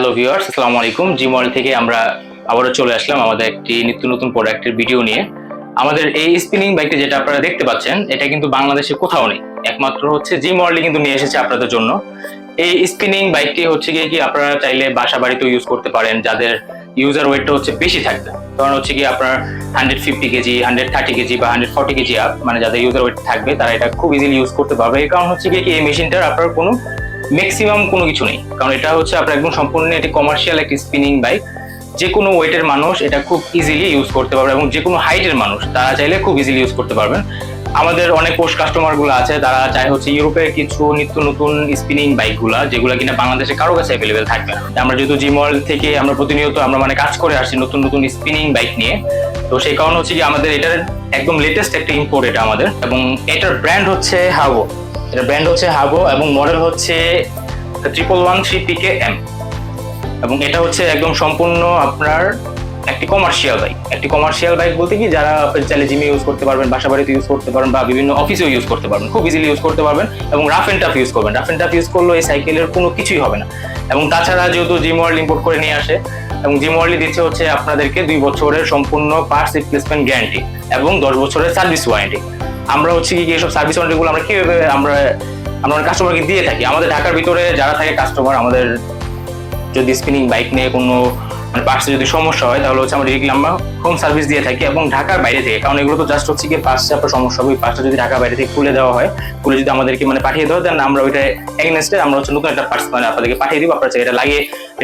Hello viewers, আসসালামু আলাইকুম। Gmail থেকে আমরা আবারও চলে আসলাম আমাদের একটি নিত্য নতুন প্রোডাক্টের ভিডিও নিয়ে। আমাদের এই স্পিনিং বাইকটি যেটা আপনারা দেখতে পাচ্ছেন, এটা কিন্তু বাংলাদেশে কোথাও নেই। একমাত্র হচ্ছে জি মডেলই কিন্তু নিয়ে এসেছে আপনাদের জন্য। এই স্পিনিং বাইকটি হচ্ছে গিয়ে কি আপনারা চাইলে বাসা বাড়িতেও ইউজ করতে পারেন, যাদের ইউজার ওয়েটটা হচ্ছে বেশি থাকবে। কারণ হচ্ছে কি আপনার hundred fifty KG hundred thirty KG বা হান্ড্রেড ফর্টি কেজি আপ মানে যাদের ইউজার ওয়েট থাকবে, তারা এটা খুব ইজিলি ইউজ করতে পারবে। এই কারণ হচ্ছে কি এই মেশিনটার আপনার কোনো ম্যাক্সিমাম কোনো কিছু নেই। কারণ এটা হচ্ছে আপনার একদম সম্পূর্ণ একটি কমার্শিয়াল একটি স্পিনিং বাইক যে কোনো ওয়েটের মানুষ এটা খুব ইজিলি ইউজ করতে পারবে এবং যে কোনো হাইটের মানুষ, তারা চাইলে খুব ইজিলি ইউজ করতে পারবেন। আমাদের অনেক পোস্ট কাস্টমারগুলো আছে, তারা চায় হচ্ছে ইউরোপের কিছু নিত্য নতুন স্পিনিং বাইকগুলা, যেগুলো কিনা বাংলাদেশে কারও কাছে অ্যাভেলেবেল থাকবে আমরা যেহেতু জিমল থেকে আমরা প্রতিনিয়ত আমরা মানে কাজ করে আসছি নতুন নতুন স্পিনিং বাইক নিয়ে। তো সেই কারণে হচ্ছে কি আমাদের এটার একদম লেটেস্ট একটা ইম্পোর্ট এটা আমাদের। এবং এটার ব্র্যান্ড হচ্ছে হাবো এটার ব্র্যান্ড হচ্ছে হাবো এবং মডেল হচ্ছে triple one three PK M এবং এটা হচ্ছে একদম সম্পূর্ণ আপনার একটি কমার্শিয়াল বাইক একটি কমার্শিয়াল বাইক বলতে কি, যারা চাইলে জিমে ইউজ করতে পারবেন, বাসা বাড়িতে ইউজ করতে পারবেন বা বিভিন্ন অফিসেও ইউজ করতে পারবেন, খুব ইজিলি ইউজ করতে পারবেন এবং রাফ এন্ড টাফ ইউজ করবেন। রাফ এন্ড টাফ ইউজ করলে এই সাইকেলের কোনো কিছুই হবে না। এবং তাছাড়া যেহেতু জিম ওয়ার্ল্ড ইম্পোর্ট করে নিয়ে আসে, এবং জিম ওয়ার্ল্ড দিচ্ছে হচ্ছে আপনাদেরকে দুই বছরের সম্পূর্ণ পার্টস রিপ্লেসমেন্ট গ্যারান্টি এবং দশ বছরের সার্ভিস ওয়ারেন্টি আমরা হচ্ছে কি এসব সার্ভিস ওয়ারেন্টিগুলো আমরা কীভাবে আমরা আমরা কাস্টমারকে দিয়ে থাকি? আমাদের ঢাকার ভিতরে যারা থাকে কাস্টমার আমাদের যদি স্পিনিং বাইক নিয়ে কোনো মানে পার্টসে যদি সমস্যা হয়, তাহলে হচ্ছে আমরা ডিরেক্টলি আমরা হোম সার্ভিস দিয়ে থাকি এবং ঢাকার বাইরে থেকে, কারণ এগুলো তো জাস্ট হচ্ছে কি পার্টসে আপনার সমস্যা হবে। ওই পার্টসটা যদি ঢাকার বাইরে থেকে খুলে দেওয়া হয়, খুলে যদি আমাদেরকে মানে পাঠিয়ে দেওয়া দেন আমরা ওইটা এগেনস্টে আমরা হচ্ছে নতুন একটা পার্টস মানে আপনাদেরকে পাঠিয়ে দিব। আপনারা এটা লাগিয়ে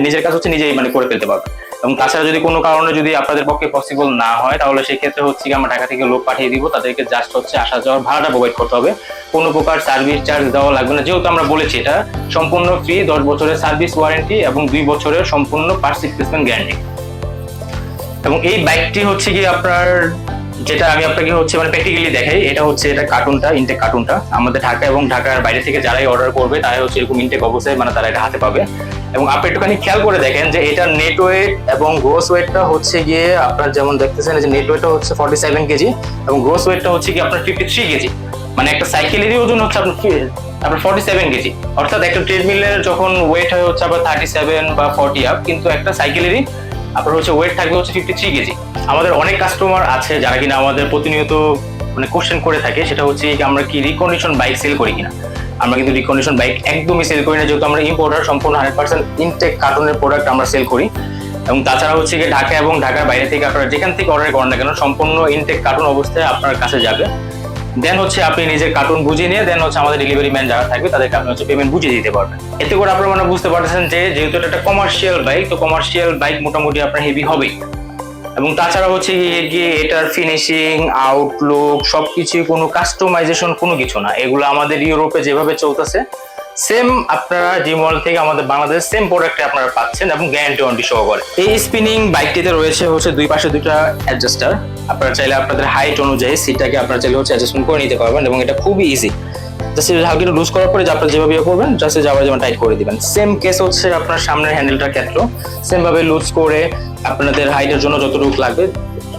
নিজের কাজ হচ্ছে নিজেই মানে করে ফেলতে পারবেন। এবং তাছাড়া যদি কোনো কারণে যদি আপনাদের পক্ষে পসিবল না হয়, তাহলে সেই ক্ষেত্রে হচ্ছে কি আমরা ঢাকা থেকে লোক পাঠিয়ে দিব। তাদেরকে জাস্ট হচ্ছে আসা যাওয়ার ভাড়াটা প্রোভাইড করতে হবে। কোনো প্রকার সার্ভিস চার্জ দেওয়া লাগবে না। যেহেতু আমরা বলেছি এটা সম্পূর্ণ ফ্রি দশ বছরের সার্ভিস ওয়ারেন্টি এবং দুই বছরের সম্পূর্ণ পার্টস রিপ্লেসমেন্ট গ্যারান্টি এবং এই বাইকটি হচ্ছে কি আপনার, যেটা আমি আপনাকে হচ্ছে মানে প্র্যাকটিক্যালি দেখাই, এটা হচ্ছে এটা কার্টুনটা ইনটেক কার্টুনটা আমাদের ঢাকা এবং ঢাকার বাইরে থেকে যারাই অর্ডার করবে, তারাই হচ্ছে এরকম ইনটেক অবস্থায় মানে তারা এটা হাতে পাবে। এবং আপনি একটুখানি খেয়াল করে দেখেন যে এটা নেট ওয়েট এবং গ্রোস ওয়েটটা হচ্ছে গিয়ে আপনার যেমন দেখতেছেন যে নেট ওয়েটটা হচ্ছে ফর্টি সেভেন কেজি এবং গ্রোস ওয়েটটা হচ্ছে কি আপনার ফিফটি থ্রি কেজি মানে একটা সাইকেলেরই ওজন হচ্ছে আপনার আপনার ফর্টি সেভেন কেজি অর্থাৎ একটা ট্রেডমিলের যখন ওয়েট হয় হচ্ছে আপনার থার্টি সেভেন বা ফর্টি আপ কিন্তু একটা সাইকেলেরই আপনার হচ্ছে ওয়েট থাকবে হচ্ছে ফিফটি থ্রি কেজি আমাদের অনেক কাস্টমার আছে যারা কিনা আমাদের প্রতিনিয়ত মানে কোশ্চেন করে থাকে, সেটা হচ্ছে কি আমরা কি রিকন্ডিশন বাইক সেল করি কিনা। আমরা কিন্তু রিকন্ডিশন বাইক একদমই সেল করি না, যেহেতু আমরা ইম্পোর্টার সম্পূর্ণ হান্ড্রেড পার্সেন্ট ইনটেক কার্টুনের প্রোডাক্ট আমরা সেল করি। এবং তাছাড়া হচ্ছে কি ঢাকা এবং ঢাকার বাইরে থেকে আপনারা যেখান থেকে অর্ডার করেন না কেন, সম্পূর্ণ ইনটেক কার্টুন অবস্থায় আপনার কাছে যাবে। দেন হচ্ছে আপনি নিজের কার্টুন বুঝিয়ে নিয়ে দেন হচ্ছে আমাদের ডেলিভারি ম্যান যারা থাকবে, তাদেরকে আপনি হচ্ছে পেমেন্ট বুঝিয়ে দিতে পারবেন। এতে করে আপনারা মানে বুঝতে পারতেছেন যে, যেহেতু এটা একটা কমার্শিয়াল বাইক তো কমার্শিয়াল বাইক মোটামুটি আপনার হেভি হবেই। এবং তাছাড়া হচ্ছে গিয়ে এটার ফিনিশিং আউটলুক সব সবকিছু কোনো কাস্টমাইজেশন কোনো কিছু না। এগুলো আমাদের ইউরোপে যেভাবে চলতেছে সেম আপনারা জিমল থেকে আমাদের বাংলাদেশ সেম প্রোডাক্টে আপনারা পাচ্ছেন এবং গ্যারান্টি ওয়ারেন্টি সহ করে এই স্পিনিং বাইকটিতে রয়েছে হচ্ছে দুই পাশে দুইটা অ্যাডজাস্টার আপনারা চাইলে আপনাদের হাইট অনুযায়ী সিটটাকে আপনারা চাইলে হচ্ছে অ্যাডজাস্টমেন্ট করে নিতে পারবেন এবং এটা খুবই ইজি জাস্ট হালকা একটু লুজ করার পরে আপনারা যেভাবে ইয়ে করবেন জাস্ট যাবার যেমন টাইট করে দিবেন। সেম কেস হচ্ছে আপনার সামনের হ্যান্ডেলটা ক্ষেত্র। সেম ভাবে লুজ করে আপনাদের হাইটের জন্য যতটুকু লাগবে,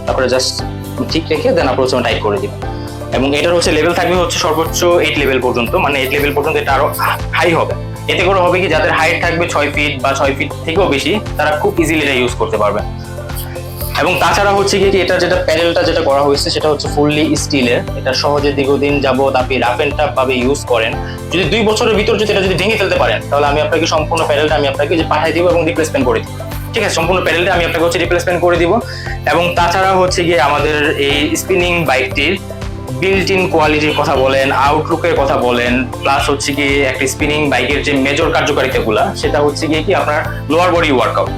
তারপরে জাস্ট ঠিক রেখে দেন আপনার হচ্ছে টাইট করে দিবেন। এবং এটার হচ্ছে লেভেল থাকবে হচ্ছে সর্বোচ্চ এইট লেভেল পর্যন্ত। মানে এইট লেভেল পর্যন্ত এটা আরও হাই হবে। এতে করে হবে কি, যাদের হাইট থাকবে ছয় ফিট বা ছয় ফিট থেকেও বেশি, তারা খুব ইজিলি এটা ইউজ করতে পারবে। এবং তাছাড়া হচ্ছে কি, এটা যেটা প্যানেলটা যেটা করা হয়েছে, সেটা হচ্ছে ফুললি স্টিলের এটা সহজে দীর্ঘদিন যাবত আপনি রাফ এন্ড টাফ ভাবে ইউজ করেন। যদি দুই বছরের ভিতর যদি এটা যদি ভেঙে ফেলতে পারেন, তাহলে আমি আপনাকে সম্পূর্ণ প্যানেলটা আমি আপনাকে যে পাঠিয়ে দিব এবং রিপ্লেসমেন্ট করে দিব। ঠিক আছে, সম্পূর্ণ প্যানেলটা আমি আপনাকে হচ্ছে রিপ্লেসমেন্ট করে দিব। এবং তাছাড়া হচ্ছে গিয়ে আমাদের এই স্পিনিং বাইকটির বিল্ট ইন কোয়ালিটির কথা বলেন আউটলুকের কথা বলেন প্লাস হচ্ছে কি একটা স্পিনিং বাইকের যে মেজর কার্যকারিতাগুলা, সেটা হচ্ছে গিয়ে কি আপনার লোয়ার বডি ওয়ার্কআউট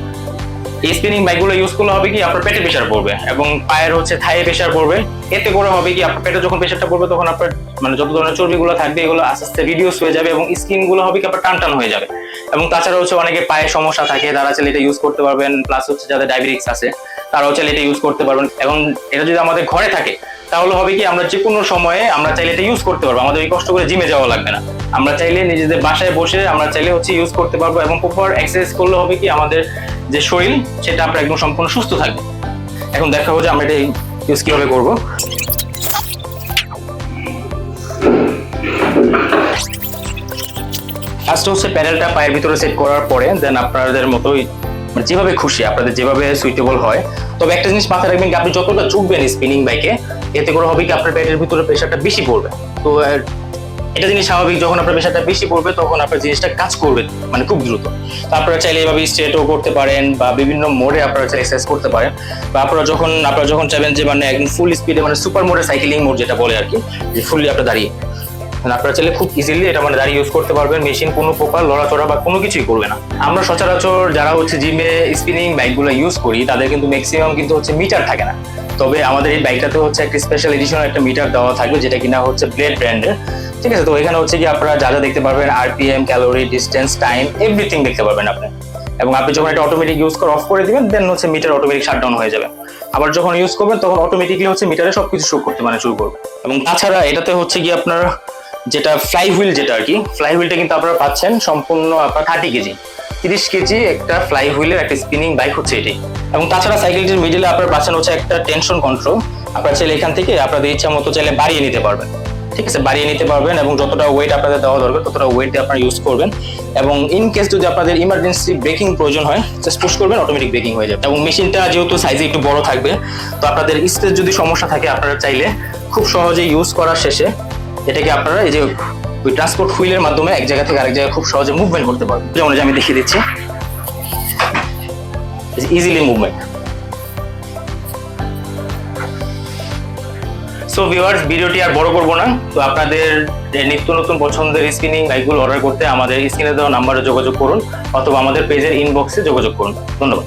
এই স্পিনিং বাইকগুলো ইউজ করলে হবে কি আপনার পেটে প্রেশার পড়বে এবং পায়ের হচ্ছে থায়ে প্রেশার পড়বে। এতে করে হবে কি আপনার পেটে যখন প্রেশারটা পড়বে তখন আপনার মানে যত ধরনের চর্বিগুলো থাকবে এগুলো আস্তে আস্তে রিডিউস হয়ে যাবে এবং স্কিনগুলো হবে কি আপনার টান টান হয়ে যাবে। এবং তাছাড়া হচ্ছে অনেকে পায়ে সমস্যা থাকে, তারা চাইলে এটা ইউজ করতে পারবেন প্লাস হচ্ছে যাদের ডায়াবেটিক্স আছে, তারাও চাইলে এটা ইউজ করতে পারবেন। এবং এটা যদি আমাদের ঘরে থাকে তাহলে হবে কি, আমরা যে কোনো সময়ে আমরা চাইলে এটা ইউজ করতে পারব। আমাদের এই কষ্ট করে জিমে যাওয়া লাগবে না। আমরা চাইলে নিজেদের বাসায় বসে আমরা চাইলে হচ্ছে ইউজ করতে পারব এবং প্রপার এক্সারসাইজ করলে হবে কি, আমাদের যে শরীর, সেটা আমরা একদম সম্পূর্ণ সুস্থ থাকবে। এখন দেখা যে আমরা এটা ইউজ কীভাবে করব। ফার্স্ট হচ্ছে প্যানেলটা পায়ের ভিতরে সেট করার পরে দেন আপনাদের মতোই মানে যেভাবে খুশি, আপনাদের যেভাবে সুইটেবল হয়। তবে একটা জিনিস মাথায় রাখবেন আপনি যতটা চুকবেন স্পিনিং বাইকে এতে করে হবে কি আপনার ব্যাটের ভিতরে প্রেশারটা বেশি পড়বে। তো এটা জিনিস স্বাভাবিক, যখন আপনার প্রেশারটা বেশি পড়বে, তখন আপনার জিনিসটা কাজ করবে মানে খুব দ্রুত। তো আপনারা চাইলে এভাবে স্ট্রেটও করতে পারেন বা বিভিন্ন মোডে আপনারা চাইলে এক্সারসাইজ করতে পারেন। বা আপনারা যখন আপনারা যখন চাইবেন যে মানে একদম ফুল স্পিডে মানে সুপার মোডে সাইকেলিং মোড যেটা বলে আর কি, যে ফুললি আপনার দাঁড়িয়ে। আপনারা চাইলে খুব ইজিলি এটা মানে দাঁড়িয়ে ইউজ করতে পারবেন। মেশিন কোনো প্রকার লড়াচড়া বা কোনো কিছুই করবে না। আমরা সচরাচর যারা হচ্ছে জিমে স্পিনিং বাইকগুলো ইউজ করি, তাদের কিন্তু ম্যাক্সিমাম কিন্তু হচ্ছে মিটার থাকে না। তবে আমাদের এই বাইকটাতে হচ্ছে একটা স্পেশাল এডিশনাল একটা মিটার দেওয়া থাকবে, যেটা কিনা হচ্ছে ব্লেড ব্র্যান্ডের ঠিক আছে? তো এখানে হচ্ছে কি আপনারা যা যা দেখতে পারবেন RPM calorie distance time everything দেখতে পারবেন আপনি। এবং আপনি যখন এটা অটোমেটিক ইউজ করে অফ করে দিবেন দেন হচ্ছে মিটার অটোমেটিক শাটডাউন হয়ে যাবে। আবার যখন ইউজ করবেন, তখন অটোমেটিকলি হচ্ছে মিটারে সবকিছু শো করতে মানে শুরু করবে। এবং তাছাড়া এটাতে হচ্ছে কি আপনার যেটা ফ্লাই হুইল যেটা আর কি ফ্লাই হুইলটা কিন্তু আপনারা পাচ্ছেন সম্পূর্ণ আপনার থার্টি কেজি। তিরিশ কেজি একটা ফ্লাই হুইলের একটা স্পিনিং বাইক হচ্ছে এটি। এবং তাছাড়া সাইকেলটির মিডিলে আপনার পাচ্ছেন হচ্ছে একটা টেনশন কন্ট্রোল আপনার চাইলে এখান থেকে আপনাদের ইচ্ছা মতো চাইলে বাড়িয়ে নিতে পারবেন। ঠিক আছে, বাড়িয়ে নিতে পারবেন এবং যতটা ওয়েট আপনাদের দেওয়া দরকার, ততটা ওয়েট দিয়ে আপনারা ইউজ করবেন। এবং ইন কেস যদি আপনাদের ইমার্জেন্সি ব্রেকিং প্রয়োজন হয় জাস্ট পুশ করবেন অটোমেটিক ব্রেকিং হয়ে যাবে। এবং মেশিনটা যেহেতু সাইজে একটু বড় থাকবে, তো আপনাদের স্পেস যদি সমস্যা থাকে, আপনারা চাইলে খুব সহজে ইউজ করার শেষে এটাকে আপনারা এই যে ওই ট্রান্সপোর্ট হুইলের মাধ্যমে এক জায়গা থেকে আরেক জায়গায় খুব সহজে মুভমেন্ট করতে পারবেন। যেমন আমি দেখিয়ে দিচ্ছি। ইজিলি মুভমেন্ট সো ভিউয়ার্স ভিডিওটি আর বড় করব না। তো আপনাদের নিত্য নতুন পছন্দের স্পিনিং বাইকগুলো অর্ডার করতে আমাদের স্ক্রিনে দেওয়া নাম্বারে যোগাযোগ করুন, অথবা আমাদের পেজের ইনবক্সে যোগাযোগ করুন। ধন্যবাদ।